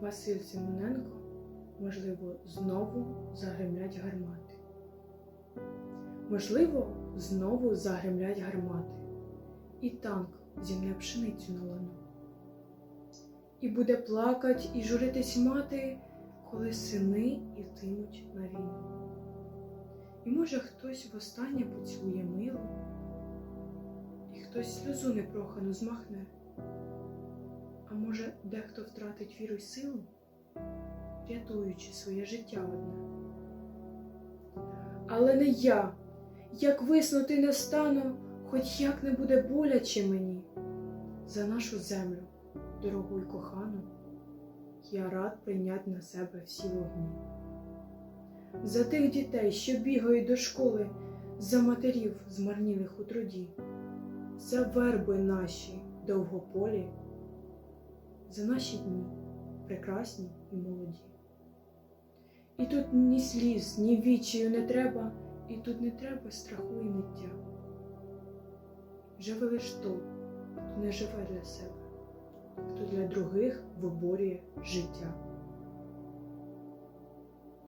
Василь Симоненко, можливо, знову загремлять гармати. Можливо, знову загремлять гармати, і танк зімне пшеницю на лану. І буде плакать і журитись мати, коли сини йтимуть на війну. І може хтось востаннє поцілує мило, і хтось сльозу непрохану змахне. Може, дехто втратить віру й силу, рятуючи своє життя одне. Але не я, як виснути не стану, хоч як не буде боляче мені. За нашу землю, дорогу й кохану, я рад прийняти на себе всі вогні. За тих дітей, що бігають до школи, за матерів, змарнілих у труді, за верби наші довгополі, за наші дні прекрасні і молоді. І тут ні сліз, ні вічію не треба, і тут не треба страху і ниття. Живе лиш той, хто не живе для себе, хто для других виборює життя.